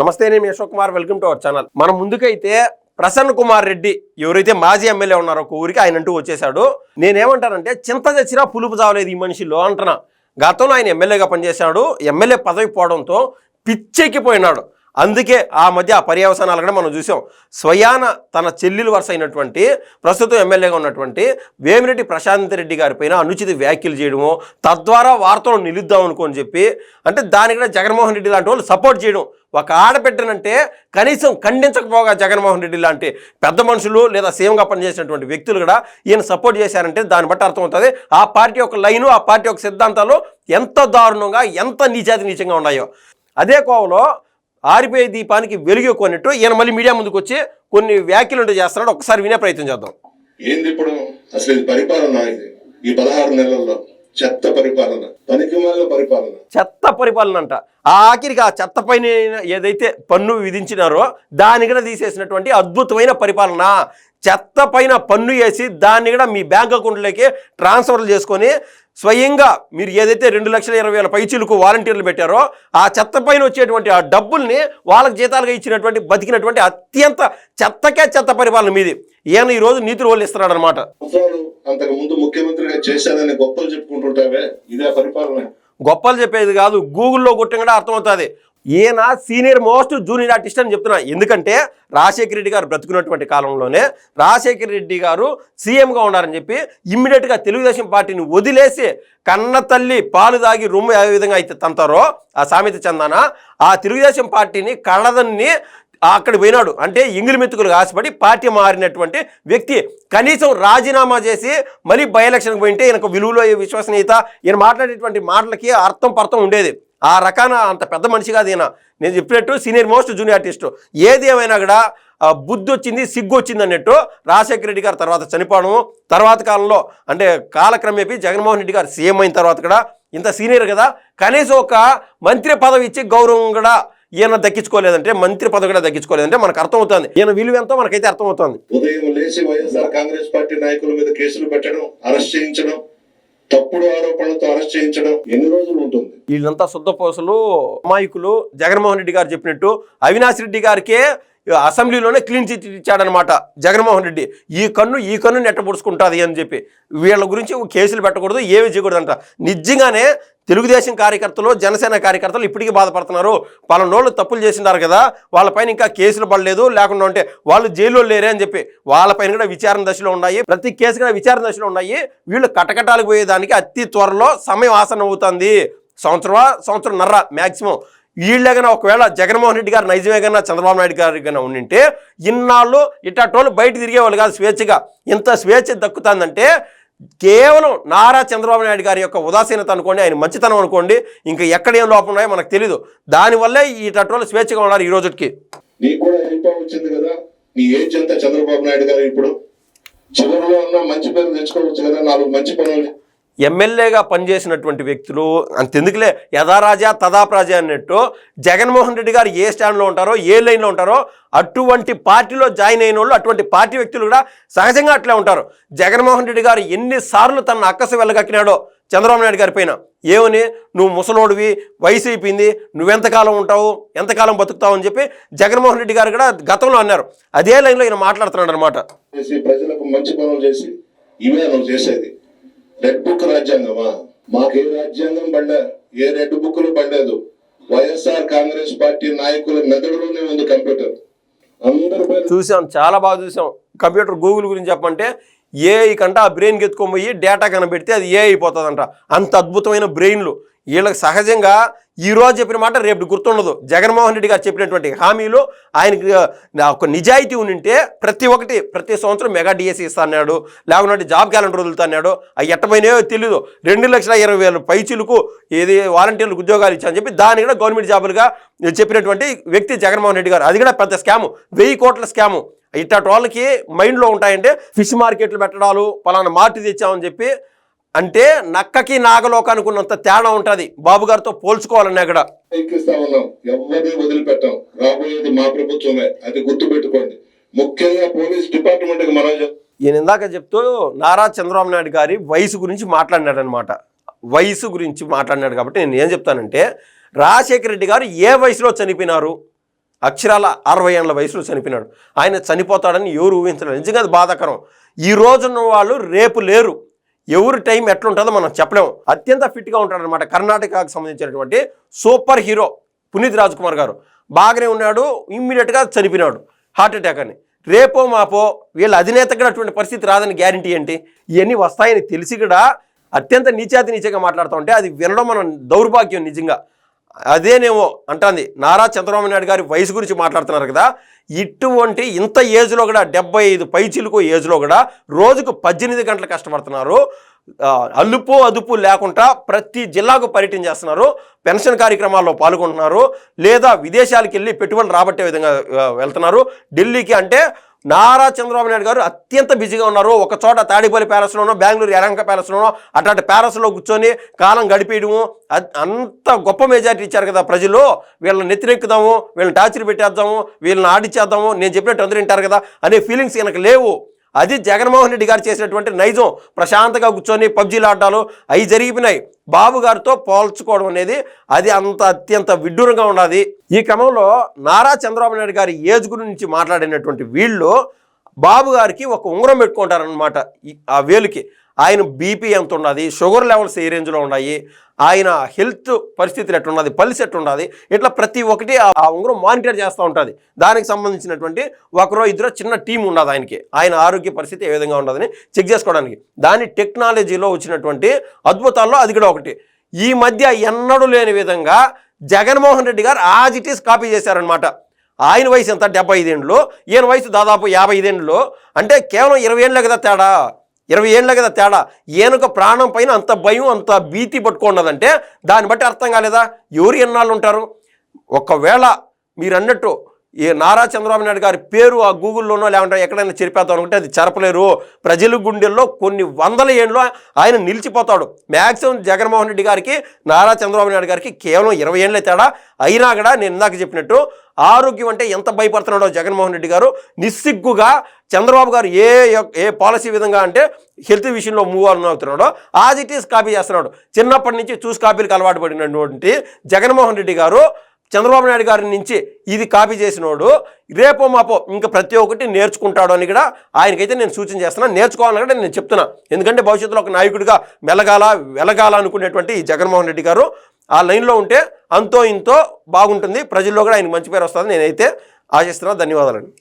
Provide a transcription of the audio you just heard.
నమస్తే నేను Ashok Kumar. Welcome to our channel మనం ముందుకైతే ప్రసన్న కుమార్ రెడ్డి ఎవరైతే మాజీ ఎమ్మెల్యే ఉన్నారో ఒక ఊరికి ఆయన అంటూ వచ్చేసాడు నేనేమంటానంటే చింత తెచ్చినా పులుపు చావలేదు ఈ మనిషిలో అంటున్నా. గతంలో ఆయన ఎమ్మెల్యేగా పనిచేశాడు. ఎమ్మెల్యే పదవి పోవడంతో పిచ్చెక్కిపోయినాడు. అందుకే ఆ మధ్య ఆ పర్యవసానాలు కూడా మనం చూసాం. స్వయాన తన చెల్లెలు వరుస అయినటువంటి ప్రస్తుతం ఎమ్మెల్యేగా ఉన్నటువంటి వేమిరెడ్డి ప్రశాంత్ రెడ్డి గారి పైన అనుచిత వ్యాఖ్యలు చేయడము తద్వారా వార్తలు నిలుద్దాం అనుకోని చెప్పి అంటే దానికి కూడా జగన్మోహన్ రెడ్డి లాంటి వాళ్ళు సపోర్ట్ చేయడం. ఒక ఆడబిడ్డనంటే కనీసం ఖండించకపోగా జగన్మోహన్ రెడ్డి లాంటి పెద్ద మనుషులు లేదా సీఎంగా పనిచేసినటువంటి వ్యక్తులు కూడా ఈయన సపోర్ట్ చేశారంటే దాన్ని బట్టి అర్థమవుతుంది. ఆ పార్టీ యొక్క లైను ఆ పార్టీ యొక్క సిద్ధాంతాలు ఎంత దారుణంగా ఎంత నీచాతి నీచంగా ఉన్నాయో. అదే కోవలో ఆరిపోయే దీపానికి వెలుగు కొన్నట్టు ఈయన మళ్ళీ మీడియా ముందుకు వచ్చి కొన్ని వ్యాఖ్యలు చేస్తున్నాడు. ఒకసారి వినే ప్రయత్నం చేద్దాం. ఏంది ఇప్పుడు? అసలు ఇది పరిపాలన ఇది? ఈ పదహారు నెలల్లో చెత్త పరిపాలన పనికిమాల పరిపాలన. చెత్త పరిపాలన అంట. ఆ ఆఖరికి ఆ చెత్త పైన ఏదైతే పన్ను విధించినారో దాని కూడా తీసేసినటువంటి అద్భుతమైన పరిపాలన. చెత్త పైన పన్ను వేసి దాన్ని కూడా మీ బ్యాంక్ అకౌంట్లోకి ట్రాన్స్ఫర్ చేసుకొని స్వయంగా మీరు ఏదైతే రెండు లక్షల ఇరవై వేల పైచీలకు వాలంటీర్లు పెట్టారో ఆ చెత్త పైన వచ్చేటువంటి ఆ డబ్బుల్ని వాళ్ళకి జీతాలుగా ఇచ్చినటువంటి బతికినటువంటి అత్యంత చెత్తకే చెత్త పరిపాలన మీది. ఈయన ఈరోజు నీతులు వాళ్ళు ఇస్తున్నాడు అనమాట సంవత్సరాలు అంతకు ముందు ముఖ్యమంత్రిగా చేశానని గొప్పలు చెప్పుకుంటుంటావే ఇదే పరిపాలన. గొప్పలు చెప్పేది కాదు గూగుల్లో కొట్టిన కూడా అర్థమవుతుంది. ఈయన సీనియర్ మోస్ట్ జూనియర్ ఆర్టిస్ట్ అని చెప్తున్నా. ఎందుకంటే రాజశేఖర రెడ్డి గారు బ్రతుకున్నటువంటి కాలంలోనే రాజశేఖర రెడ్డి గారు సీఎంగా ఉన్నారని చెప్పి ఇమ్మీడియట్గా తెలుగుదేశం పార్టీని వదిలేసి కన్న తల్లి పాలు దాగి రొమ్ము ఏ విధంగా అయితే తంతారో ఆ సామెత చందాన ఆ తెలుగుదేశం పార్టీని కళ్ళదన్ని అక్కడ పోయినాడు. అంటే ఇంగిలి మెతుకులు ఆశపడి పార్టీ మారినటువంటి వ్యక్తి. కనీసం రాజీనామా చేసి మళ్ళీ బై ఎలక్షన్కి పోయింటే ఈయనకు విలువలో విశ్వసనీయత? ఈయన మాట్లాడేటువంటి మాటలకి అర్థం పర్థం ఉండేది. ఆ రకాన అంత పెద్ద మనిషి కాదు ఈయన. నేను చెప్పినట్టు సీనియర్ మోస్ట్ జూనియర్ ఆర్టిస్టు. ఏది ఏమైనా కూడా బుద్ధి వచ్చింది సిగ్గు వచ్చింది అన్నట్టు రాజశేఖర రెడ్డి గారు తర్వాత చనిపోవడం తర్వాత కాలంలో అంటే కాలక్రమేపీ జగన్మోహన్ రెడ్డి గారు సీఎం అయిన తర్వాత కూడా ఇంత సీనియర్ కదా కనీసం ఒక మంత్రి పదవి ఇచ్చి గౌరవం కూడా ఈయన దక్కించుకోలేదంటే మంత్రి పదవి కూడా దక్కించుకోలేదంటే మనకు అర్థమవుతుంది. ఈయన విలువ ఎంతో మనకైతే అర్థమవుతుంది. ఉదయం లేచి వైఎస్ఆర్ కాంగ్రెస్ పార్టీ నాయకుల మీద కేసులు పెట్టడం అరెస్ట్ చేయించడం తప్పుడు ఆరోపణలతో అరెస్ట్ చేయించడం ఎన్ని రోజులు ఉంటుంది? వీళ్ళంతా శుద్ధపోసలు అమాయకులు జగన్మోహన్ రెడ్డి గారు చెప్పినట్టు అవినాష్ రెడ్డి గారికే అసెంబ్లీలోనే క్లీన్ చిట్ ఇచ్చాడనమాట జగన్మోహన్ రెడ్డి. ఈ కన్ను ఈ కన్ను నెట్టబుడుచుకుంటుంది అని చెప్పి. వీళ్ళ గురించి కేసులు పెట్టకూడదు ఏమి చేయకూడదంట. నిజంగానే తెలుగుదేశం కార్యకర్తలు జనసేన కార్యకర్తలు ఇప్పటికీ బాధపడుతున్నారు. పలానోళ్ళు తప్పులు చేసినారు కదా వాళ్ళపైన ఇంకా కేసులు పడలేదు లేకుండా ఉంటే వాళ్ళు జైల్లో లేరే అని చెప్పి వాళ్ళపైన కూడా విచారణ దశలో ఉన్నాయి. ప్రతి కేసు కూడా విచారణ దశలో ఉన్నాయి. వీళ్ళు కటకటాలకు పోయేదానికి అతి త్వరలో సమయం ఆసనం అవుతుంది. సంవత్సరమా? సంవత్సరం నర్ర మ్యాక్సిమం వీళ్ళేగన ఒకవేళ జగన్మోహన్ రెడ్డి గారు నైజమే కన్నా చంద్రబాబు నాయుడు గారి కన్నా ఉండింటే ఇన్నాళ్ళు ఇట్టటోళ్ళు బయట తిరిగేవాళ్ళు కాదు స్వేచ్ఛగా. ఇంత స్వేచ్ఛ దక్కుతుందంటే కేవలం నారా చంద్రబాబు నాయుడు గారి యొక్క ఉదాసీనత అనుకోండి ఆయన మంచితనం అనుకోండి ఇంకా ఎక్కడ ఏం లోపం ఉన్నాయో మనకు తెలీదు. దానివల్లే ఈ టట్టోళ్ళు స్వేచ్ఛగా ఉన్నారు ఈ రోజుకి. నీకు కూడా అయిపో వచ్చింది కదా? నీ ఏజ్ ఎంత చంద్రబాబు నాయుడు గారు ఇప్పుడు? చివరిలో ఉన్న మంచి పేరు తెచ్చుకోవచ్చు కదా నాలుగు మంచి పనులు. ఎమ్మెల్యేగా పనిచేసినటువంటి వ్యక్తులు అంతెందుకులే యథారాజా తదాప్రాజా అన్నట్టు జగన్మోహన్ రెడ్డి గారు ఏ స్టాండ్లో ఉంటారో ఏ లైన్లో ఉంటారో అటువంటి పార్టీలో జాయిన్ అయిన వాళ్ళు అటువంటి పార్టీ వ్యక్తులు కూడా సహజంగా అట్లే ఉంటారు. జగన్మోహన్ రెడ్డి గారు ఎన్నిసార్లు తన అక్కస వెళ్ళగక్కినాడో చంద్రబాబు నాయుడు గారి పైన? ఏమని? నువ్వు ముసలోడివి వయసు అయిపోయింది నువ్వెంతకాలం ఉంటావు ఎంతకాలం బతుకుతావు అని చెప్పి జగన్మోహన్ రెడ్డి గారు కూడా గతంలో అన్నారు. అదే లైన్లో ఈయన మాట్లాడుతున్నాడు అనమాట ప్రజలకు మంచి పనులు చేసి ఇవే చేసేది. రెడ్ బుక్ రాజ్యాంగమా? మాకు ఏ రాజ్యాంగం బండ ఏ రెడ్ బుక్లు పడలేదు వైఎస్ఆర్ కాంగ్రెస్ పార్టీ నాయకుల మెదడులోనే ఉంది కంప్యూటర్. అందరూ చూసాం చాలా బాగా చూసాం. కంప్యూటర్ గూగుల్ గురించి చెప్పంటే ఏఐ కంట ఆ బ్రెయిన్ ఎత్తుకొని పోయి డేటా కనబెడితే అది ఏ అయిపోతుందంట. అంత అద్భుతమైన బ్రెయిన్లు వీళ్ళకి సహజంగా ఈ రోజు చెప్పిన మాట రేపు గుర్తుండదు. జగన్మోహన్ రెడ్డి గారు చెప్పినటువంటి హామీలు ఆయనకి ఒక నిజాయితీ ఉంటే ప్రతి ఒక్కటి ప్రతి సంవత్సరం మెగా డిఎస్సీ ఇస్తాన్నాడు లేకుంటే జాబ్ క్యాలెండర్ వదులుతాన్నాడు అవి ఎట్టపోయినాయో తెలియదు రెండు లక్షల ఇరవై వేల పైచులకు ఏది వాలంటీర్లకు ఉద్యోగాలు ఇచ్చా అని చెప్పి దాన్ని కూడా గవర్నమెంట్ జాబులుగా చెప్పినటువంటి వ్యక్తి జగన్మోహన్ రెడ్డి గారు. అది కూడా పెద్ద స్కాము. వెయ్యి కోట్ల స్కాము. ఇట్లాంటి వాళ్ళకి మైండ్లో ఉంటాయంటే ఫిష్ మార్కెట్లు పెట్టడాలు పలానా మార్ట్ తెచ్చామని చెప్పి అంటే నక్కకి నాగలోక అనుకున్నంత తేడా ఉంటుంది. బాబు గారితో పోల్చుకోవాలన్నా కూడా ఎక్కిస్తా ఉన్నాం ఎవరిని వదిలిపెట్టాం. రాబోయేది మా ప్రభుత్వమే. అది గుర్తు పెట్టుకోండి ముఖ్యంగా పోలీస్ డిపార్ట్మెంట్ మనం ఈయన ఇందాక చెప్తూ నారా చంద్రబాబు నాయుడు గారి వయసు గురించి మాట్లాడినాడు అనమాట వయసు గురించి మాట్లాడినాడు కాబట్టి నేను ఏం చెప్తానంటే రాజశేఖర రెడ్డి గారు ఏ వయసులో చనిపోయినారు? అక్షరాల అరవై ఏళ్ళ వయసులో చనిపోయినాడు. ఆయన చనిపోతాడని ఎవరు ఊహించలేదు. నిజంగా అది బాధాకరం. ఈ రోజున్న వాళ్ళు రేపు లేరు. ఎవరి టైం ఎట్లుంటుందో మనం చెప్పలేము అత్యంత ఫిట్గా ఉంటాడనమాట కర్ణాటకకు సంబంధించినటువంటి సూపర్ హీరో పునీత్ రాజ్ కుమార్ గారు. బాగానే ఉన్నాడు ఇమ్మీడియట్గా చనిపోయినాడు. హార్ట్ అటాక్ అని. రేపో మాపో వీళ్ళ అధినేత కూడా అటువంటి పరిస్థితి రాదని గ్యారంటీ ఏంటి? ఇవన్నీ వస్తాయని తెలిసి కూడా అత్యంత నీచాతి నీచగా మాట్లాడుతూ ఉంటే అది వినడం మనం దౌర్భాగ్యం నిజంగా. అదేనేమో అంటుంది నారా చంద్రబాబు నాయుడు గారి వయసు గురించి మాట్లాడుతున్నారు కదా. ఇటువంటి ఇంత ఏజ్లో కూడా డెబ్బై ఐదు పైచిలుకు ఏజ్లో కూడా రోజుకు పద్దెనిమిది గంటలు కష్టపడుతున్నారు. అల్లుపు అలుపు అదుపు లేకుండా ప్రతి జిల్లాకు పర్యటన చేస్తున్నారు. పెన్షన్ కార్యక్రమాల్లో పాల్గొంటున్నారు. లేదా విదేశాలకు వెళ్ళి పెట్టుబడులు రాబట్టే విధంగా వెళ్తున్నారు. ఢిల్లీకి అంటే నారా చంద్రబాబు నాయుడు గారు అత్యంత బిజీగా ఉన్నారు. ఒక చోట తాడిపల్లి ప్యాలెస్లోనో బెంగళూరు ఎరంక ప్యాలెస్లోనో అట్లాంటి ప్యాలెస్లో కూర్చొని కాలం గడిపేయడము అంత గొప్ప మెజారిటీ ఇచ్చారు కదా ప్రజలు. వీళ్ళని నెత్తిరెక్కుదాము వీళ్ళని టార్చర్ పెట్టేద్దాము వీళ్ళని ఆడిచ్చేద్దాము నేను చెప్పినట్టు అందరూ వింటారు కదా అనే ఫీలింగ్స్ కనుక లేవు. అది జగన్మోహన్ రెడ్డి గారు చేసినటువంటి నైజం ప్రశాంతంగా కూర్చొని పబ్జీలు ఆడటాలు అవి జరిగిపోయినాయి. బాబు గారితో పోల్చుకోవడం అనేది అది అంత అత్యంత విడ్డూరంగా ఉన్నది. ఈ క్రమంలో నారా చంద్రబాబు నాయుడు గారి ఏజ్ గురించి మాట్లాడినటువంటి వీళ్ళు బాబు గారికి ఒక ఉంగరం పెట్టుకుంటారనమాట ఈ- ఆ వేలుకి. ఆయన బీపీ ఎంత ఉన్నది? షుగర్ లెవెల్స్ ఏ రేంజ్లో ఉన్నాయి? ఆయన హెల్త్ పరిస్థితులు ఎట్లున్నది? పల్స్ ఎట్లున్నది? ఇట్లా ప్రతి ఒక్కటి ఆ ఆ ఉంగరం మానిటర్ చేస్తూ ఉంటుంది. దానికి సంబంధించినటువంటి ఒకరో ఇద్దరు చిన్న టీం ఉన్నది ఆయనకి. ఆయన ఆరోగ్య పరిస్థితి ఏ విధంగా ఉన్నదని చెక్ చేసుకోవడానికి. దాని టెక్నాలజీలో వచ్చినటువంటి అద్భుతాల్లో అది కూడా ఒకటి. ఈ మధ్య ఎన్నడూ లేని విధంగా జగన్మోహన్ రెడ్డి గారు ఆజ్ ఇట్ ఈస్ కాపీ చేశారనమాట ఆయన వయసు ఎంత? డెబ్బై ఐదేండ్లు. ఈయన వయసు దాదాపు యాభై ఐదేండ్లు. అంటే కేవలం ఇరవై ఏళ్ళే కదా తేడా? ఇరవై ఏళ్ళే కదా తేడా? ఈయనకు ప్రాణం పైన అంత భయం అంత భీతి పట్టుకున్నదంటే దాన్ని బట్టి అర్థం కాలేదా? ఎవరు ఎన్నాళ్ళు ఉంటారు? ఒకవేళ మీరు అన్నట్టు ఈ నారా చంద్రబాబు నాయుడు గారి పేరు ఆ గూగుల్లోనో లేకుంటే ఎక్కడైనా చెరిపేద్దాం అనుకుంటే అది చెరపలేరు. ప్రజల గుండెల్లో కొన్ని వందల ఏళ్ళు ఆయన నిలిచిపోతాడు. మ్యాక్సిమం జగన్మోహన్ రెడ్డి గారికి నారా చంద్రబాబు నాయుడు గారికి కేవలం ఇరవై ఏళ్ళే తేడా. అయినా కూడా నేను ఇందాక చెప్పినట్టు ఆరోగ్యం అంటే ఎంత భయపడుతున్నాడో జగన్మోహన్ రెడ్డి గారు. నిస్సిగ్గుగా చంద్రబాబు గారు ఏ ఏ పాలసీ విధంగా అంటే హెల్త్ విషయంలో మూవ్ ఆన్ అవుతున్నాడో ఆజ్ ఇట్ ఈస్ కాపీ చేస్తున్నాడు. చిన్నప్పటి నుంచి చూసి కాపీలకు అలవాటు పడినటువంటి జగన్మోహన్ రెడ్డి గారు చంద్రబాబు నాయుడు గారి నుంచి ఇది కాపీ చేసినోడు. రేపో మాపో ఇంకా ప్రతి ఒక్కటి నేర్చుకుంటాడు అని కూడా ఆయనకైతే నేను సూచన చేస్తున్నాను నేర్చుకోవాలని కూడా నేను చెప్తున్నా. ఎందుకంటే భవిష్యత్తులో ఒక నాయకుడిగా మెలగాల వెలగాల అనుకునేటువంటి ఈ జగన్మోహన్ రెడ్డి గారు ఆ లైన్లో ఉంటే అంతో ఇంతో బాగుంటుంది. ప్రజల్లో కూడా ఆయనకు మంచి పేరు వస్తుంది నేనైతే ఆశిస్తున్నా. ధన్యవాదాలండి.